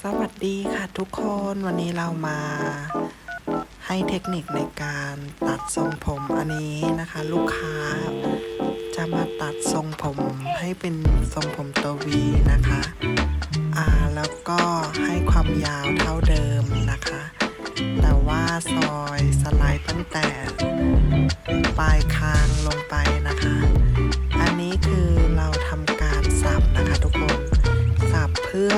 สวัสดีค่ะทุกคนวันนี้เรามาให้เทคนิคในการตัดทรงผมอันนี้นะคะ ลูกค้า จะมาตัดทรงผมให้เป็นทรงผมตัววีนะคะอ่าแล้วก็ให้ความยาวเท่าเดิมนะคะ แต่ว่าซอยสไลด์ตั้งแต่ ปลายคางลงไปนะคะ อันนี้คือเราทำการสับนะคะทุกคนสับเพื่อ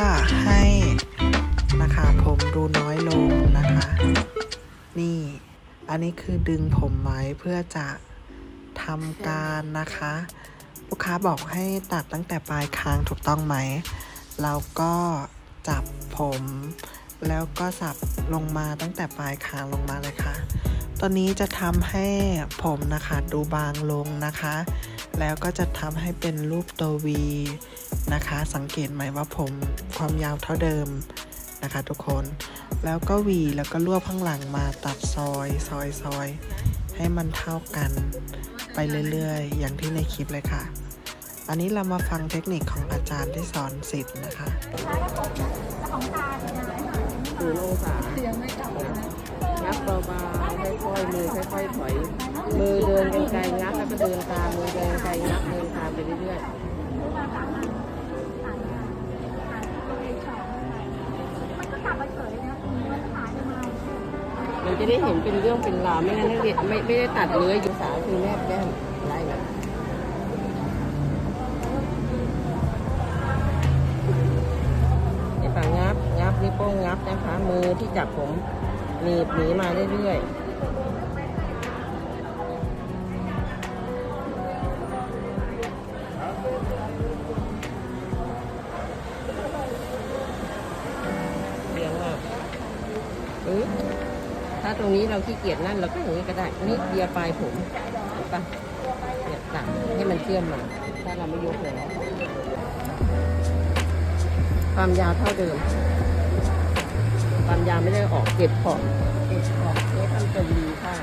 คือดึงผมไว้เพื่อจะทำการนะคะ ลูกค้าบอกให้ตัดตั้งแต่ปลายคางถูกต้องไหม เราก็จับผม แล้วก็สับลงมาตั้งแต่ปลายคางลงมาเลยค่ะตัวนี้จะทำให้ผมนะคะดูบางลงนะคะ แล้วก็จะทำให้เป็นรูปตัววีนะคะ สังเกตไหมว่าผมความยาวเท่าเดิม นะคะทุกคน แล้วก็หวีแล้วก็รวบข้างหลังมาตัดซอยซอยซอยให้มันเท่ากันไปเรื่อยๆ อย่างที่ในคลิปเลยค่ะ อันนี้เรามาฟังเทคนิคของอาจารย์ที่สอนสิทธิ์นะคะศูนย์องศางับเบาๆค่อยๆมือค่อยๆถอย มือเดินไกลๆงับแล้วก็เดินตามมือเดินไกลงับเดินตามไปเรื่อยๆ จะได้เห็นเป็นเรื่องเป็นราวไม่งั้นนักเรียนไม่ไม่ได้ตัดเลื้อยอยู่สาวคือแนบแก้มไล่แบบไอ้ฝั่งงับงับนิ้วโป้งงับนะคะ มือที่จับผมหนีบหนีมาเรื่อยๆเลี้ยงอะเออ ถ้าตรงนี้เราขี้เกียจนั่นเราก็อย่างนี้ก็ได้ นี่เดียปลายผมปะเนี่ยตัดให้มันเชื่อมมา ถ้าเราไม่ยกเลยความยาวเท่าเดิม ความยาวไม่ได้ออกเก็บขอบเก็บขอบนี่ทำตัวดีค่ะ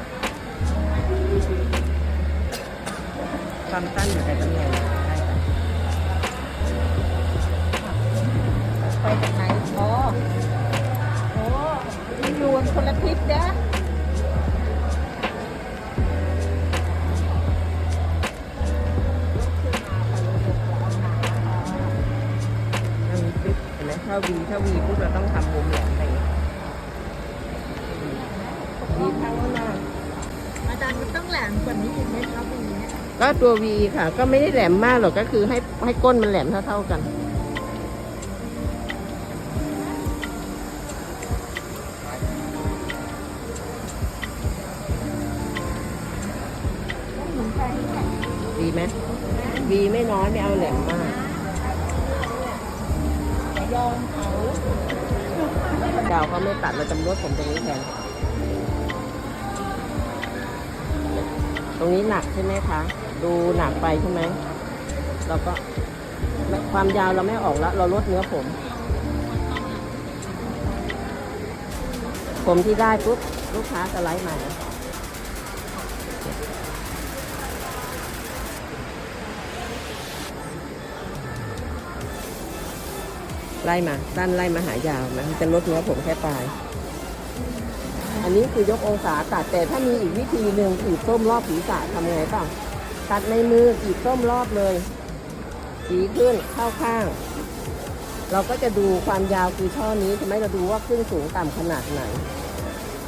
ความสั้นอยู่ ถ้าวีถ้าวีปุ๊บเราต้องทำมุมแหลมไปอย่างเงี้ยวีเท่าหน้าอาจารย์มันต้องแหลมกว่านี้อีกไหมครับอย่างนี้ก็ตัววีค่ะ ก็ไม่ได้แหลมมากหรอกก็คือให้ให้ก้นมันแหลมเท่าๆกันดีไหมวีไม่น้อยไม่เอาแหลมมาก ยอมเขาดาวเขาไม่ตัดเราจำลดผมตรงนี้แทน ตรงนี้หนักใช่ไหมคะ ดูหนักไปใช่ไหม เราก็ความยาวเราไม่ออกแล้ว เราลดเนื้อผม ผมที่ได้ปุ๊บลูกค้าสไลด์ใหมาน ไล่มาด้นไล่มาหายาวนะจะลดเนื้อผมแค่ปลาย อันนี้คือยกองศาตัดแต่ถ้ามีอีกวิธีหนึ่งขีดส้มรอบศีรษะทำไงเปล่าตัดในมือขีดส้มรอบเลยสีขึ้นเข้าข้าง เราก็จะดูความยาวคือช่อนี้ใช่ไหมเราดูว่าขึ้นสูงต่ำขนาดไหน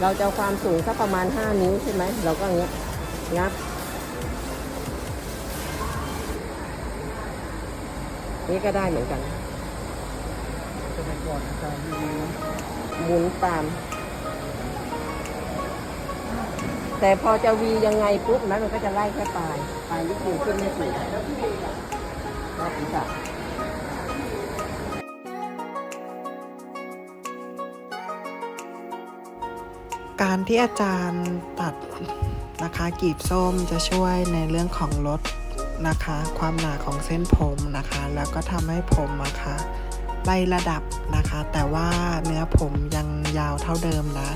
เราจะความสูงสักประมาณ 5 นิ้วใช่ไหมเราก็อย่างเงี้ยงับนี่ก็ได้เหมือนกัน มัยก่อนอาจารย์มีหมุนตาม แต่พอจะวียังไงปุ๊บนั้นมันก็จะไล่แค่ปลายปลายนี่คือขึ้นไม่ถึงรอบศีรษะการที่อาจารย์ตัดนะคะกีบส้มจะช่วยในเรื่องของลดนะคะ ความหนาของเส้นผมนะคะ แล้วก็ทำให้ผมอะคะ ไล่ระดับนะคะ แต่ว่าเนื้อผมยังยาวเท่าเดิมนะ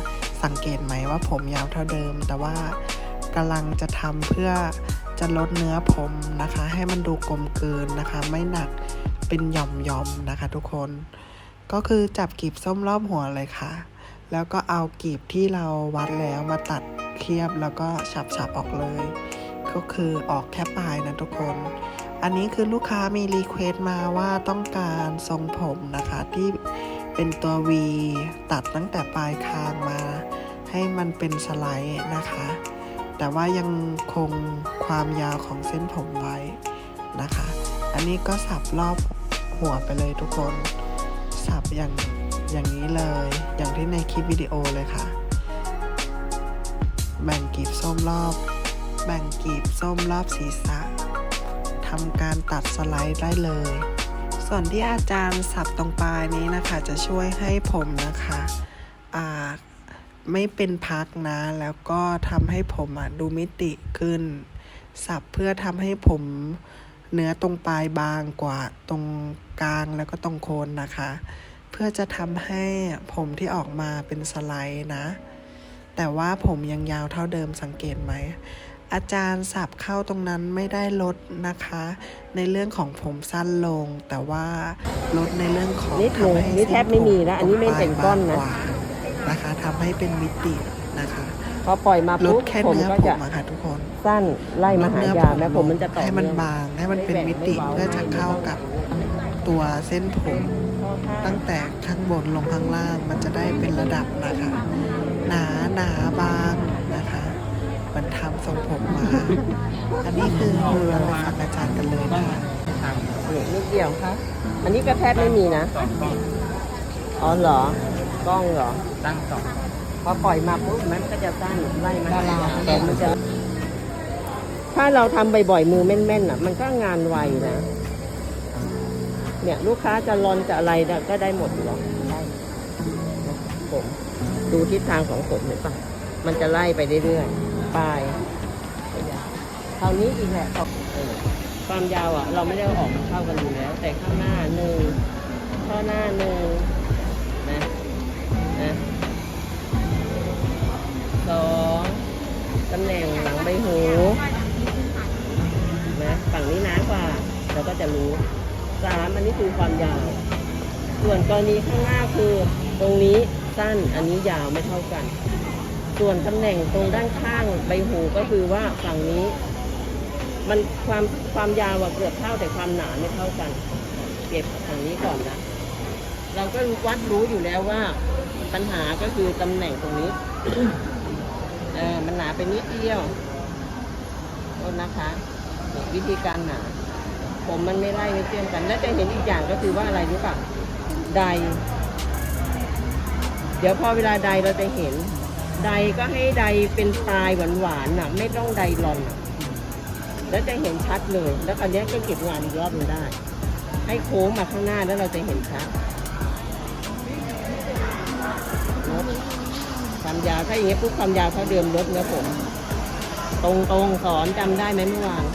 สังเกตไหมว่าผมยาวเท่าเดิม แต่ว่ากำลังจะทำเพื่อจะลดเนื้อผมนะคะ ให้มันดูกลมเกลืนนะคะ ไม่หนักเป็นหย่อมๆนะคะทุกคน ก็คือจับกีบส้มรอบหัวเลยค่ะ แล้วก็เอากีบที่เราวัดแล้วมาตัดเทียบแล้วก็ฉับๆออกเลย ก็คือออกแค่ปลายนะทุกคน อันนี้คือลูกค้ามีรีเควสต์มาว่าต้องการทรงผมนะคะที่เป็นตัว V ตัดตั้งแต่ปลายคางมา ให้มันเป็นสไลด์นะคะ แต่ว่ายังคงความยาวของเส้นผมไว้นะคะ อันนี้ก็สับรอบหัวไปเลยทุกคน สับอย่างอย่างนี้เลย อย่างที่ในคลิปวิดีโอเลยค่ะ แบ่งกีบส้มรอบ แบ่งกีบส้มรอบศีรษะำการตัดสไลด์ได้เลย ส่วนที่อาจารย์สับตรงปลายนี้นะคะ จะช่วยให้ผมนะคะไม่เป็นพักนะ แล้วก็ทำให้ผมดูมิติขึ้น สับเพื่อทำให้ผมเนื้อตรงปลายบางกว่าตรงกลางแล้วก็ตรงโคนนะคะ เพื่อจะทำให้ผมที่ออกมาเป็นสไลด์นะ แต่ว่าผมยังยาวเท่าเดิมสังเกตไหม อาจารย์สับเข้าตรงนั้นไม่ได้ลดนะคะ ในเรื่องของผมสั้นลง แต่ว่าลดในเรื่องของนิดหนึ่งทำให้นี่แทบไม่มีนะอันนี้ไม่เป็นก้อนนะตรงปลายบางกว่านะคะทำให้เป็นมิตินะคะพอปล่อยมาลดปุ๊บแค่ผมเนื้อก็ผจะมอะค่ะทุกคนสั้นไล่มาหายาวนะผมมันจะต่อให้มันเนื่องบางให้มันเป็นมิติเพื่อจะเข้ากับตัวเส้นผม ตั้งแต่ข้างบนลงข้างล่างมันจะได้เป็นระดับนะคะ หนาหนาบางนะคะเห มือนทำทรงผมมา อันนี้คือเราไปฟังอาจารย์กันเลยนะคะนี่นิดเดียวครับอันนี้ก็แทบไม่มีนะ สองกล้องอ๋อเหรอ กล้องเหรอ ตั้งสองพอปล่อยมาปุ๊บมันก็จะสั้นไล่มาหายาวแต่มันจะ ถ้าเราทำบ่อยๆ มือแม่นๆอะ มันก็งานไวนะ เนี่ยลูกค้าจะรอนจะอะไรเนี่ยก็ได้หมดอยู่หรอกได้ผมดูทิศทางของผมเห็นปะมันจะไล่ไปเรื่อยๆ ปลายคราวนี้อีกแหละออกเออความยาวอะ เราไม่ได้ออกมาเท่ากันอยู่แล้ว แต่ข้างหน้าหนึ่งข้างหน้าหนึ่งนะนะสองตำแหน่งหลังใบหูนะฝั่งนี้หนากว่า เราก็จะรู้สามอันนี้คือความยาว ส่วนกรณีข้างหน้าคือตรงนี้สั้นอันนี้ยาวไม่เท่ากัน ส่วนตำแหน่งตรงด้านข้างใบหูก็คือว่าฝั่งนี้ มันความความยาวเกือบเท่าแต่ความหนาไม่เท่ากันเก็บฝั่งนี้ก่อนนะเราก็วัดรู้อยู่แล้วว่า ปัญหาก็คือตำแหน่งตรงนี้เออมันหนาไปนิดเดียวโทษนะคะวิธีการหนาผมมันไม่ไล่ไม่เชื่อมกัน และจะเห็นอีกอย่างก็คือว่าอะไรรู้ป่ะใด เดี๋ยวพอเวลาใดเราจะเห็น ใดก็ให้ใดเป็นปลายหวานๆน่ะ ไม่ต้องใดหลอนน่ะแล้วจะเห็นชัดเลย แล้วคราวนี้ก็เก็บงานอีกรอบหนึงได้ ให้โค้งมาข้างหน้าแล้วเราจะเห็นชัดลดความยาวถ้าอย่างเงี้ยปุ๊บความยาวเท่าเดิมลดนะผม ตรงๆสอนจำได้ไหมเมื่อวาน